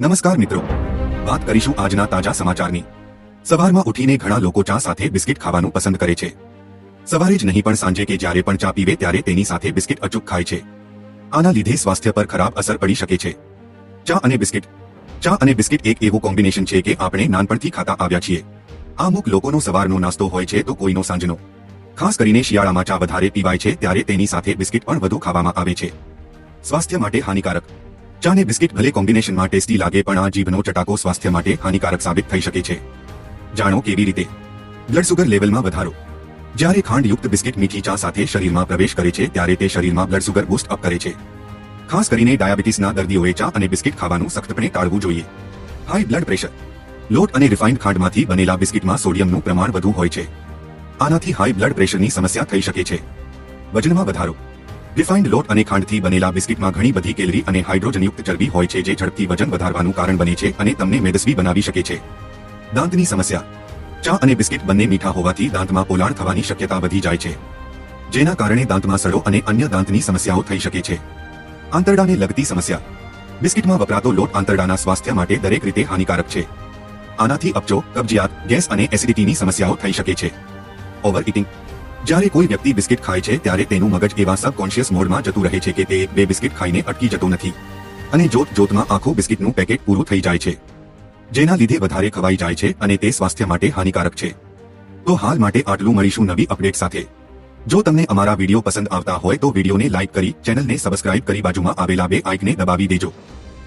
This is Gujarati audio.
નમસ્કાર મિત્રો. વાત કરીશું આજના તાજા સમાચારની. સવારમાં ઉઠીને ઘણા લોકો ચા સાથે બિસ્કિટ ખાવાનું પસંદ કરે છે. સવારે જ નહીં પણ સાંજે કે જ્યારે પણ ચા પીવે ત્યારે તેની સાથે બિસ્કિટ અચૂક ખાય છે. આના લીધે સ્વાસ્થ્ય પર ખરાબ અસર પડી શકે છે. ચા અને બિસ્કિટ. ચા અને બિસ્કિટ એક એવું કોમ્બિનેશન છે કે આપણે નાનપણથી ખાતા આવ્યા છીએ. અમુક લોકોનો સવારનો નાસ્તો હોય છે તો કોઈનો સાંજનો. ખાસ કરીને શિયાળામાં ચા વધારે પીવાય છે ત્યારે તેની સાથે બિસ્કિટ પણ વધુ ખાવામાં આવે છે. સ્વાસ્થ્ય માટે હાનિકારક. ચા ને બિસ્કિટ ભલે કોમ્બિનેશનમાં ટેસ્ટી લાગે, પણ આ જીભનો ચટાકો સ્વાસ્થ્ય માટે હાનિકારક સાબિત થઈ શકે છે. જાણો કેવી રીતે? બ્લડ સુગર લેવલમાં વધારો. જ્યારે ખાંડયુક્ત બિસ્કિટ મીઠી ચા સાથે શરીરમાં પ્રવેશ કરે છે, ત્યારે તે શરીરમાં બ્લડ સુગર બુસ્ટ અપ કરે છે. ખાસ કરીને ડાયાબિટીસના દર્દીઓએ ચા અને બિસ્કિટ ખાવાનું સખ્તપણે ટાળવું જોઈએ. High blood pressure. લોટ અને રિફાઇન્ડ ખાંડમાંથી બનેલા બિસ્કિટમાં સોડિયમનું પ્રમાણ વધુ હોય છે. આનાથી હાઈ બ્લડ પ્રેશરની સમસ્યા થઈ શકે છે. વજનમાં વધારો. રિફાઇન્ડ લોટ અને ખાંડથી બનેલા બિસ્કિટમાં ઘણી બધી કેલરી અને હાઇડ્રોજનયુક્ત ચરબી હોય છે, જે ઝડપથી વજન વધારવાનું કારણ બને છે અને તમને મેદસ્વી બનાવી શકે છે. દાંતની સમસ્યા. ચા અને બિસ્કિટ બંને મીઠા હોવાથી દાંતમાં પોલાણ થવાની શક્યતા વધી જાય છે. જેના કારણે દાંતમાં સડો અને અન્ય દાંતની સમસ્યાઓ થઈ શકે છે. આંતરડાને લગતી સમસ્યા. બિસ્કિટમાં વપરાતો લોટ આંતરડાના સ્વાસ્થ્ય માટે દરેક રીતે હાનિકારક છે. આનાથી અપચો, કબજિયાત, ગેસ અને એસિડિટીની સમસ્યાઓ થઈ શકે છે. ઓવર ઇટિંગ જ્યારે કોઈ વ્યક્તિ બિસ્કિટ ખાય છે, ત્યારે તેનું મગજ એવા સબકોન્શિયસ મોડમાં જતું રહે છે કે તે બે બિસ્કિટ ખાઈને અટકી જતો નથી. અને જોત જોતમાં આખું બિસ્કિટનું પેકેટ પૂરું થઈ જાય છે. જેના લીધે વધારે ખવાઈ જાય છે અને તે સ્વાસ્થ્ય માટે હાનિકારક છે. તો હાલ માટે આટલું મળીશું નવી અપડેટ સાથે. જો તમને અમારા વીડિયો પસંદ આવતા હોય તો વિડીયોને લાઇક કરી, ચેનલને સબસ્ક્રાઇબ કરી બાજુમાં આવેલા બે આઇકને દબાવી દેજો.